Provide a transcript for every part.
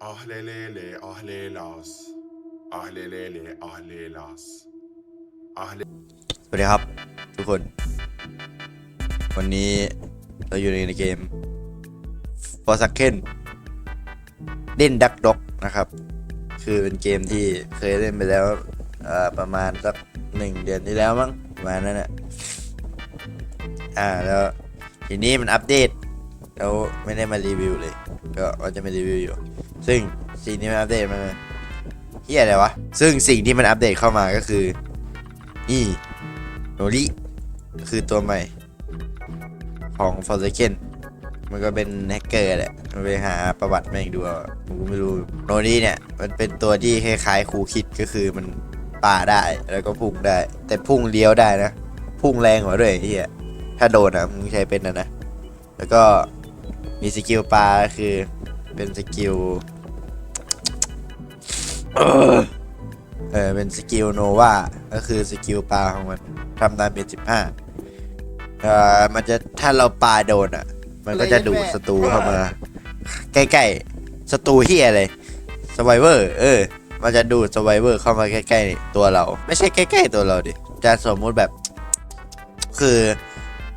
Ahlelele ahlelas. Ahlelele ahlelas. Ahle สวัสดีครับ ทุกคน วันนี้เราอยู่ในเกม f o r s a k e n เล่นดักด็อกนะครับ คือเป็นเกมที่เคยเล่นไปแล้วประมาณสักหนึ่งเดือนที่แล้วมั้งประมาณนั้นแหละอ่าแล้วทีนี้มันอัปเดตแล้วไม่ได้มารีวิวเลย ก็ว่าจะมารีวิวอยู่ ซึ่งสิ่งที่มันอัปเดตมันเฮียอะไรวะ ซึ่งสิ่งที่มันอัปเดตเข้ามาก็คือนี่โนริคือตัวใหม่ ของ f o r s a k e n มันก็เป็นแฮกเกอร์แหละมันไปหาประวัติแม่งดูผมก็ไม่รู้โนริเนี่ย มันเป็นตัวที่คล้ายๆครูคิดก็คือมันป่าได้แล้วก็พุ่งได้ แต่พุ่งเลี้ยวได้นะ พุ่งแรงกว่าด้วยเฮียถ้าโดนอะมึงใช้เป็นนะนะ แล้วก็มีสกิลปลาคือเป็นสกิล เออเออเป็นสกิลโนวาก็คือสกิลปลาของมันทำดาเมจสิบห้าเอ่อมันจะถ้าเราปลาโดนอะ มันก็จะดูดศัตรูเข้ามา ใกล้ๆศัตรูเฮียอะไรสไวเวอร์เออ มันจะดูดสไวเวอร์เข้ามาใกล้ๆตัวเรา ไม่ใช่ใกล้ๆตัวเราดิจะสมมุติแบบ คือ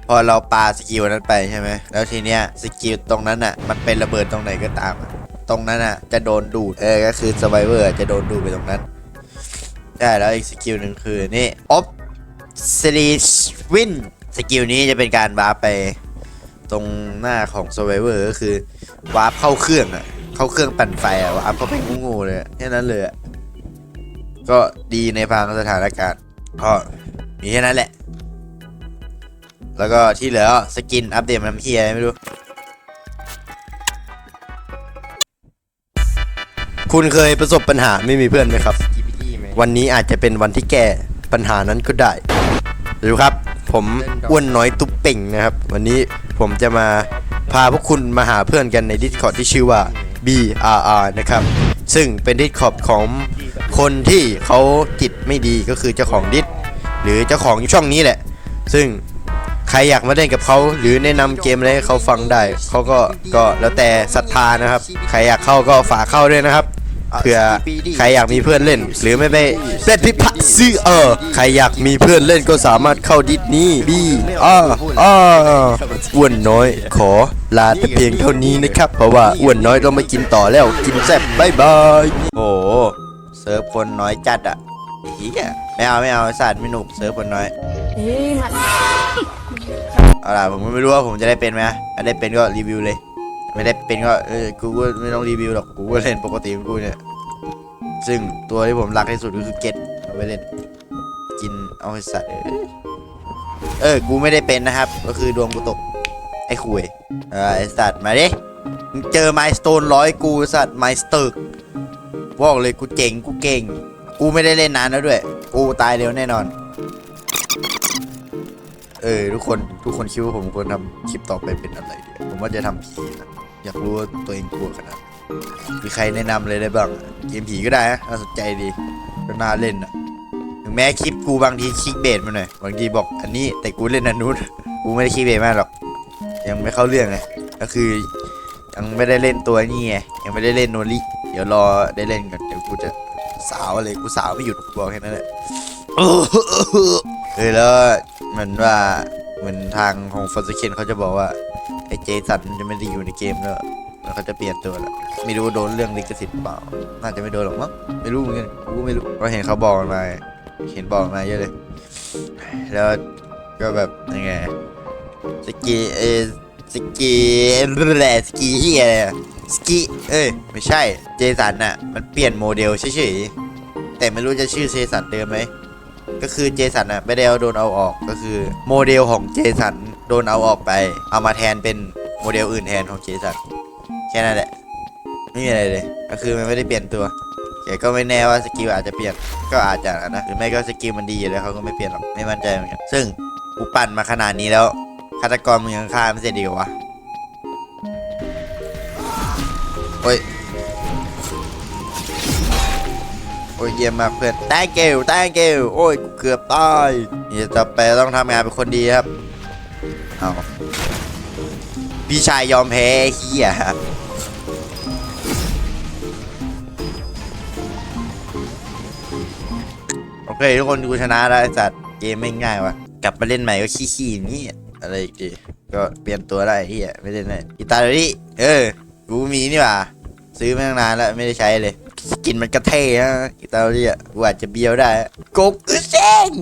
พอเราปาสกิลนั้นไปใช่ไหมแล้วทีเนี้ยสกิลตรงนั้นอะ มันเป็นระเบิดตรงไหนก็ตามอะ ตรงนั้นอะ จะโดนดูด เออ ก็คือสไวเวอร์จะโดนดูดไปตรงนั้นใช่แล้วอีกสกิลหนึ่งคือนี่ออฟซิลิวินสกิลนี้จะเป็นการวาร์ปไปตรงหน้าของ s u r v i v o r ก็คือวาร์ปเข้าเครื่องอะ เข้าเครื่องปั่นไฟอะวาร์ปเข้าไปงูๆเลยแค่นั้นเลยก็ดีในบางสถานการณ์ก็มีแค่นั้นแหละ แล้วก็ที่เหลือสกินอัปเดตมันเฮียไม่รู้ คุณเคยประสบปัญหาไม่มีเพื่อนไหมครับ วันนี้อาจจะเป็นวันที่แก้ปัญหานั้นก็ได้ดูครับ ผมอ้วนน้อยตุ๊บเป่งนะครับ วันนี้ผมจะมาพาพวกคุณมาหาเพื่อนกันใน Discord ที่ชื่อว่า BRR นะครับ ซึ่งเป็น Discord ของคนที่เขาจิตไม่ดีก็คือเจ้าของดิสหรือเจ้าของช่องนี้แหละ ซึ่งใครอยากมาเล่นกับเขาหรือแนะนำเกมอะไรให้เขาฟังได้เขาก็ก็แล้วแต่ศรัทธานะครับ ใครอยากเข้าก็ฝากเข้าด้วยนะครับ เผื่อใครอยากมีเพื่อนเล่น หรือไม่ไปเล่นพิพัฒน์ซื้อเออใครอยากมีเพื่อนเล่นก็สามารถเข้าดิสนี้บีอ้าอ้าอ้วนน้อย ขอลาแต่เพียงเท่านี้นะครับ เพราะว่าอ้วนน้อยต้องไปกินต่อแล้วกินแซ่บบายบายโอ้โหเซิร์ฟคนน้อยจัดอะเฮียไม่เอาไม่เอาไอ้สัตว์ไม่หนุกเซิร์ฟคนน้อยเอาล่ะผมก็ไม่รู้ว่าผมจะได้เป็นไหมถ้าได้เป็นก็รีวิวเลย ไม่ได้เป็นก็เออกูก็ไม่ต้องรีวิวหรอกกูก็เล่นปกติของกูเนี่ยซึ่งตัวที่ผมรักที่สุดก็คือเก็ตเอาไปเล่นกินเอาไอ้สัตว์เออกูไม่ได้เป็นนะครับ ก็คือดวงกูตกไอ้คุยเออไอ้สัตว์มาดิเจอไมสโตนร้อยกูสัตว์ไมสเตอร์บอกเลยกูเจ๋งกูเก่ง กูไม่ได้เล่นนานแล้วด้วย กูตายเร็วแน่นอน เออทุกคนทุกคนคิดว่าผมควรทำคลิปต่อไปเป็นอะไรดีผมว่าจะทำผีนะ อยากรู้ว่าตัวเองกลัวขนาดไหนมีใครแนะนำเลยได้บ้าง เกมผีก็ได้นะน่าสนใจดีก็น่าเล่นอะ ถึงแม้คลิปกูบางทีคลิกเบสมาหน่อย บางทีบอกอันนี้แต่กูเล่นอันนู้น กูไม่ได้คลิกเบสมากหรอก ยังไม่เข้าเรื่องไงก็คือยังไม่ได้เล่นตัวนี่ไง ยังไม่ได้เล่นโนริเดี๋ยวรอได้เล่นกันเดี๋ยวกูจะสาวอะไร กูสาวไม่หยุดกูบอกแค่นั้นแหละเออแล้วเหมือนว่าเหมือนทางของฟอร์ซเคนเขาจะบอกว่าไอ้ เจสันจะไม่ได้อยู่ในเกมแล้วแล้วเขาจะเปลี่ยนตัวแล้วไม่รู้โดนเรื่องลิขสิทธิ์เปล่า น่าจะไม่โดนหรอกมั้งไม่รู้เหมือนกันกูก็ไม่รู้เพราเห็นเขาบอกมาเห็นบอกมาเยอะเลย แล้วก็แบบยังไงสกีเอสกีแหละสกีเฮียอะไรสกีเอ้ยไม่ใช่เจสันน่ะมันเปลี่ยนโมเดลเฉยๆแต่ไม่รู้จะชื่อเจสันเดิมไหมก็คือเจสันอะไม่ได้เอาโดนเอาออกก็คือโมเดลของเจสัน โดนเอาออกไป เอามาแทนเป็นโมเดลอื่นแทนของเจสันแค่นั้นแหละ ไม่มีอะไรเลย ก็คือมันไม่ได้เปลี่ยนตัวแต่ก็ไม่แน่ว่าสกิลอาจจะเปลี่ยน ก็อาจจะนะ หรือไม่ก็สกิลมันดีอยู่แล้วเขาก็ไม่เปลี่ยนหรอก ไม่มั่นใจเหมือนกัน ซึ่งกูปั่นมาขนาดนี้แล้วฆาตกรมึงยังฆ่าไม่เสร็จดีกว่าวะโอ้ยโอ้ยเยี่ยมมากเพื่อน thank you thank you โอ้ยเกือบตายนี่ต่อไปต้องทำงานเป็นคนดีครับ เอาพี่ชายยอมแพ้เฮียโอเคทุกคนดูชนะได้จัดเกมไม่ง่ายว่ะ กลับมาเล่นใหม่ก็ขี้ขี้นี้อะไรกีก็เปลี่ยนตัวได้เฮียไม่เล่นเลยอิตาลีเออกูมีนี่ว่ะซื้อมานานแล้วไม่ได้ใช้เลย สกินมันกระเทยฮะอิตาลีอะกูอาจจะเบี้ยวได้กุ๊กุเซน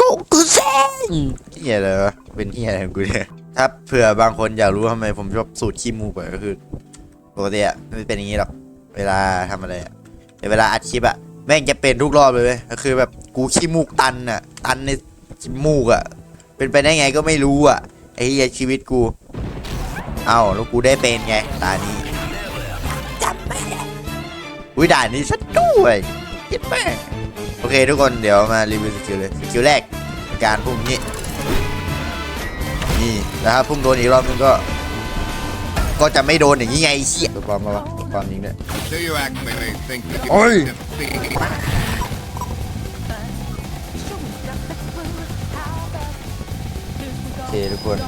กกุเซงเฮียอะไรวะเป็นเฮียอะไรของกูเนี่ยถ้าเผื่อบางคนอยากรู้ทำไมผมชอบสูตรขี้มูกอะก็คือปกติอะไม่เป็นอย่างนี้หรอกเวลาทำอะไรอะแต่เวลาอัดคลิปอะแม่งจะเป็นทุกรอบเลยเว้ยก็คือแบบกูขี้มูกตันอะตันในมูกอะเป็นไปได้ไงก็ไม่รู้อะไอ้เหี้ยชีวิตกู เอ้าแล้วกูได้เป็นไงตานี้จำไม่ได้อุ้ยด่านนี้สักด้วยเย็ดแม่งโอ เคทุกคนเดี๋ยวมารีวิวสกิลเลยสกิลแรกการพุ่งนี้นี่แล้วถ้าพุ่งโดนอีกรอบนึงก็ ก็จะไม่โดนอย่างนี้ไงไอ้เชี่ยตัวปลอมมาวะตัวปลอมยิงด้วย Do you actually think that you Oi! can defeat โอเคทุกคน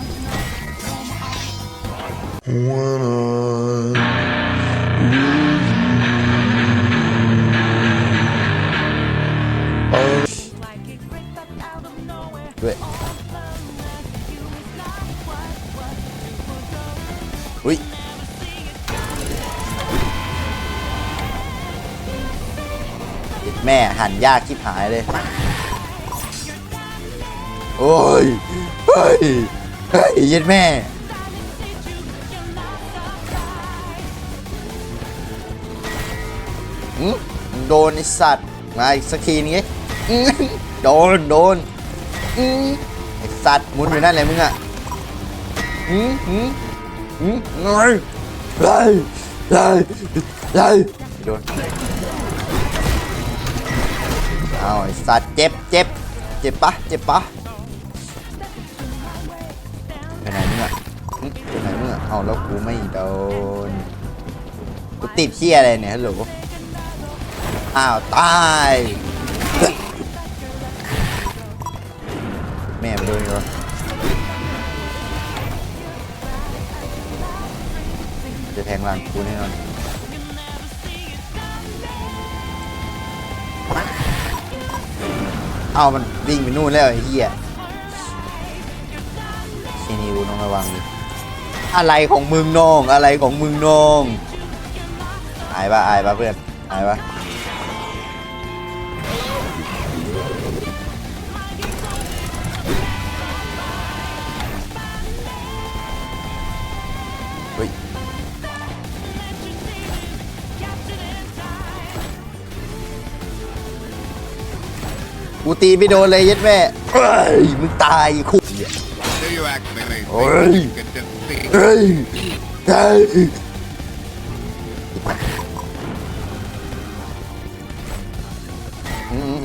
อุ้ยแม่หันยากชิบหายเลย โอ้ย เฮ้ย เฮ้ยย็ดแม่ โดนไอสัตว์ มาอีกสักทีนี้โดน โดนไอสัตว์หมุนอยู่นั่นเลยมึงอะ อืมอืม อืมเฮ้ยเฮ้ยเฮ้ยเฮ้ยโดนเอาไอสัตว์เจ็บเจ็บเจ็บปะเจ็บปะไปไหนมึงอะไปไหนมึงอะเอาแล้วกูไม่โดนกูติดเที่ยอะไรเนี่ยฮัลโหลอ้าวตายแม่มาดูนี่ จะแทงหลังกูแน่นอนเอามันวิ่งไปนู่นแล้วไอ้เหี้ยทีนี้กูต้องระวังเลยอะไรของมึงน้อง อะไรของมึงน้อง อายปะอายปะเพื่อน อายปะ กูตีไม่โดนเลยย็ดแม่เฮ้ยมึงตายคู่ Do you actually think Oi! that you can defeat เฮ้ยเฮ้ยอืม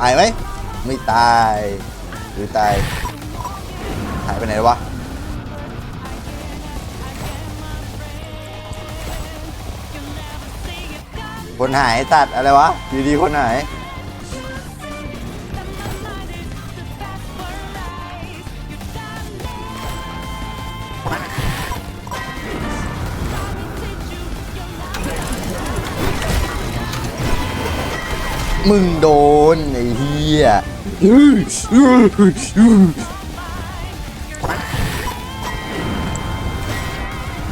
ตายไหมไม่ตายหรือตายหายไปไหนแล้ววะ คนหายตัดอะไรวะอยู่ดีคนหายมึงโดน ไอ้เหี้ย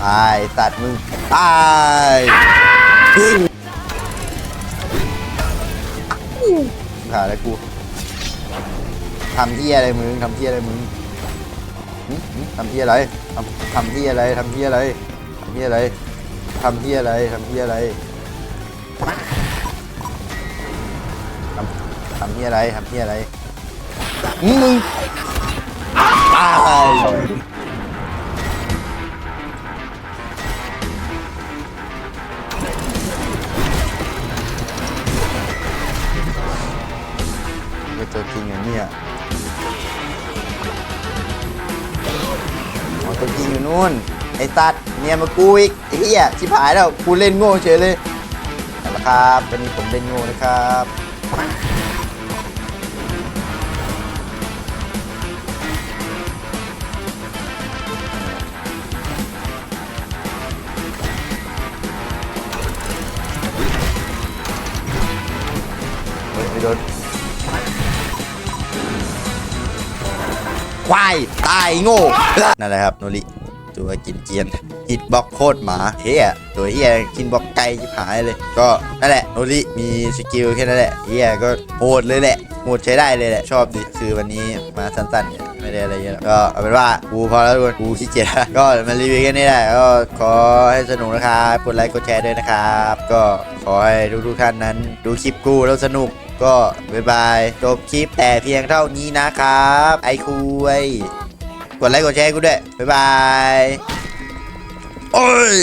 ตาย สัตว์มึง ตาย ขาอะไรกูทำที่อะไรมึงทำที่อะไรมึงทำที่อะไรทำทำที่อะไรทำที่อะไรทำที่อะไรทำที่อะไรทำที่อะไรทำทำที่อะไรทำที่อะไรมึง มากูอีกไอ้เหี้ยชิบหายแล้วกูเล่นโง่เฉยเลยนั่นแหละครับวันนี้ผมเล่นโง่นะครับไม่โนควายตายโง่นั่นแหละครับโนริ ตัวกินเกียนฮิตบล็อกโคตรหมาเฮียตัวเฮียกินบล็อกไกลจิบหายเลย ก็นั่นแหละโนริมีสกิลแค่นั้นแหละเฮียก็โหดเลยแหละโหดใช้ได้เลยแหละ ชอบดิคือวันนี้มาสั้นๆเนี่ยไม่ได้อะไรเยอะก็เอาเป็นว่ากูพอแล้วทุกคนกูขี้เกียจก็มารีวิวแค่นี้แหละก็ขอให้สนุกนะครับกดไลค์กดแชร์ด้วยนะครับ ก็ขอให้ทุกๆท่านนั้น ดูคลิปกูแล้วสนุกก็บ๊ายบายจบคลิปแต่เพียงเท่านี้นะครับ ไอคุย กดไลค์กดแชร์ให้กูด้วยบ๊ายบายโอ้ย